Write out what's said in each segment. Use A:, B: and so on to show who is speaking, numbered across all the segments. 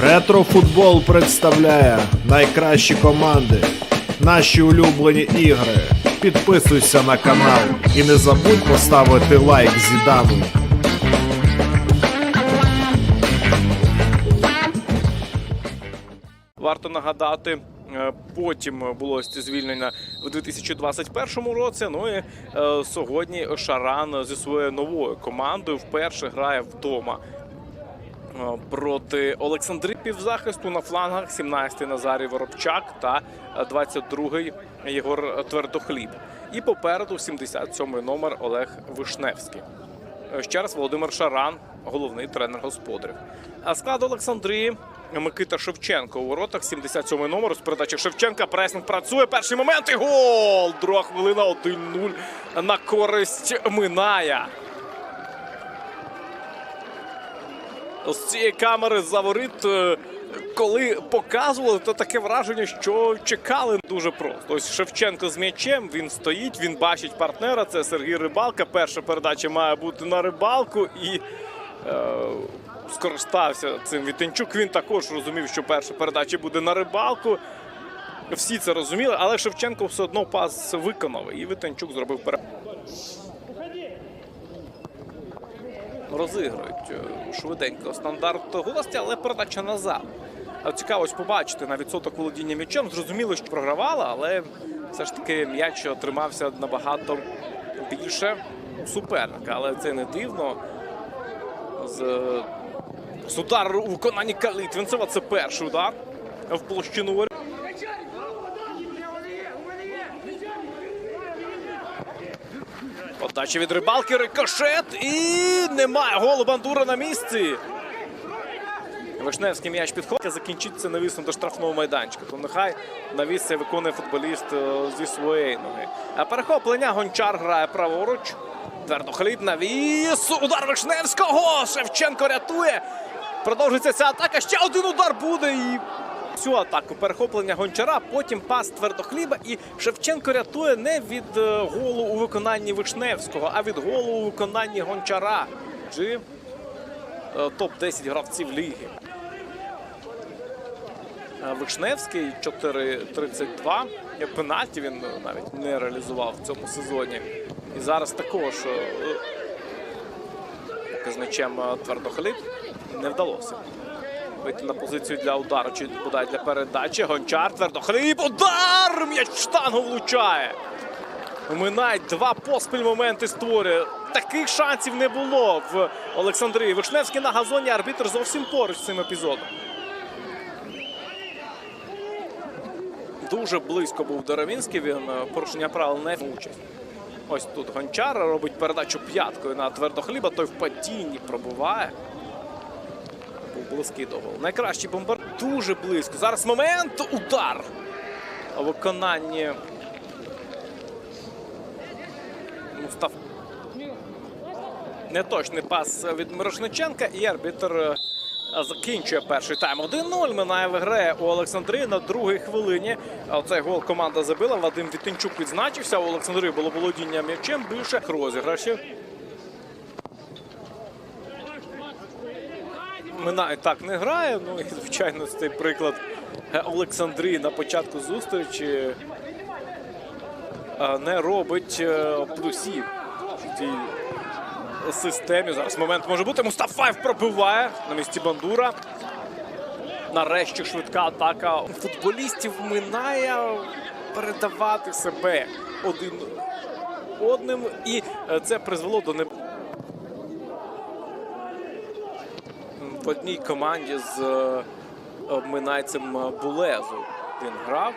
A: Ретрофутбол представляє найкращі команди, наші улюблені ігри. Підписуйся на канал і не забудь поставити лайк Зідану.
B: Варто нагадати, е, потім було звільнення у 2021 році. Ну і е, сьогодні Шаран зі своєю новою командою вперше грає вдома. Е, Проти Олександри півзахисту на флангах 17-й Назарій Воробчак та е, 22-й Єгор Твердохліб. І попереду 77-й номер Олег Вишневський. Е, Ще раз Володимир Шаран, головний тренер господарів. А склад Олександрії Микита Шевченко у воротах, 77-й номер з передачі Шевченка. Пресинг працює. Перший момент і гол! Друга хвилина 1-0 на користь Миная. З цієї камери за воріт, е, коли показували, то таке враження, що чекали дуже просто. Ось Шевченко з м'ячем, він стоїть, він бачить партнера. Це Сергій Рибалка. Перша передача має бути на рибалку і е, скористався цим Вітенчук. Він також розумів, що перша передача буде на рибалку. Всі це розуміли, але Шевченко все одно пас виконав. І Вітенчук зробив передачу. Розіграють е, швиденько стандарт гості, але передача назад. А Цікаво побачити на відсоток володіння м'ячем. Зрозуміло, що програвала, але все ж таки м'яч тримався набагато більше суперника. Але це не дивно. З, з удару у виконанні Калитвінцева це перший удар в площину воріт. Подача від рибалки, рикошет і немає голу Бандура на місці. Вишневський м'яч підходить, закінчиться навісом до штрафного майданчика. То нехай навіс це виконує футболіст е, зі своєї ноги. А перехоплення Гончар грає праворуч. Твердохліб навіс. Удар Вишневського. Шевченко рятує. Продовжується ця атака. Ще один удар буде. І цю атаку перехоплення гончара, потім пас твердохліба. І Шевченко рятує не від е, голу у виконанні Вишневського, а від голу у виконанні гончара. Чи е, топ-10 гравців ліги. Е, Вишневський 4.32. Е, Пенальті він навіть не реалізував в цьому сезоні. І зараз також е, твердохліб не вдалося. Вийти на позицію для удару чи бодай для передачі. Гончар твердохліб. Удар! М'яч в штангу влучає. Минай два поспіль моменти створює. Таких шансів не було в Олександрії. Вишневський на газоні арбітр зовсім поруч з цим епізодом. Дуже близько був Доровінський. Він е, порушення правил не участь. Ось тут Гончар робить передачу п'яткою на твердохліба. Той в падінні пробуває. Близький до. Найкращий бомбар дуже близько. Зараз момент. Удар. У виконанні Мустаф. Неточний пас від Мирошниченка і арбітр е, закінчує перший тайм. 1-0 минає виграє у Олександрії на другій хвилині. А Оцей гол команда забила. Вадим Вітинчук відзначився. У Олександрії було володіння м'ячем більше розіграшів. Минає так не грає. Ну і звичайно, цей приклад е, Олександрії на початку зустрічі е, не робить е, плюсів в цій системі. Зараз момент може бути. Мустафаєв пробиває на місці Бандура. Нарешті швидка атака футболістів минає передавати себе один одним. І це призвело до не в одній команді з е, минайцем е, Булезу. Він грав.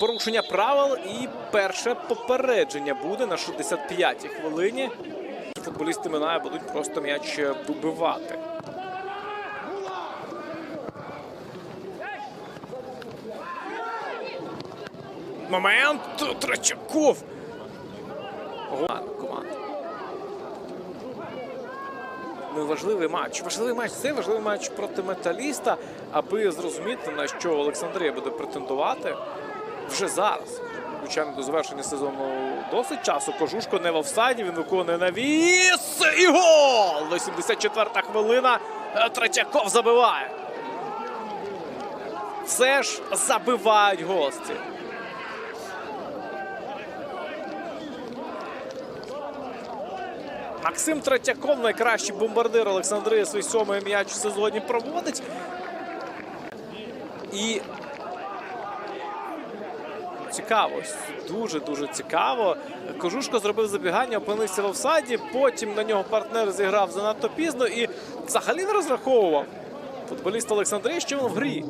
B: Порушення правил і перше попередження буде на 65-й хвилині. Футболісти Минає будуть просто м'яч вибивати. Момент Трачаков. Ну, важливий матч. Важливий матч. Це важливий матч проти металіста, аби зрозуміти, на що Олександрія буде претендувати вже зараз. звичайно, до завершення сезону досить часу. Кожушко не в офсайді, він виконує навіс і гол! 84-та хвилина. Е, Третьяков забиває. Все ж забивають гості. Максим Третьяков, найкращий бомбардир Олександрії, свій сьомий м'яч сезоні проводить. І цікаво, дуже-дуже цікаво. Кожушко зробив забігання, опинився в офсайді, потім на нього партнер зіграв занадто пізно і взагалі не розраховував. Футболіст Олександрії, що він в грі.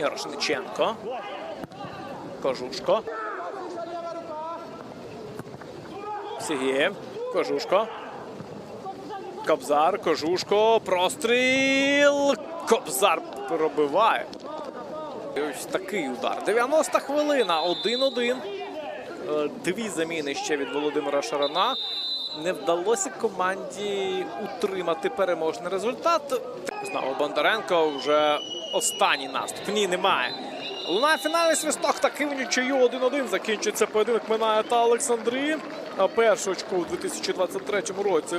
B: Ярошниченко. Кожушко. Сергієв. Кожушко. Кобзар, Кожушко, простріл. Кобзар пробиває. Ось такий удар. 90 хвилина. 1-1. Е, Дві заміни ще від Володимира Шарана. Не вдалося команді утримати переможний результат. Знову Бондаренко вже останній наступ. Ні, немає. Лунає фінальний свисток. Такий в нічию 1-1. Закінчується поєдинок Минає та Олександрії. Першу очку у 2023 році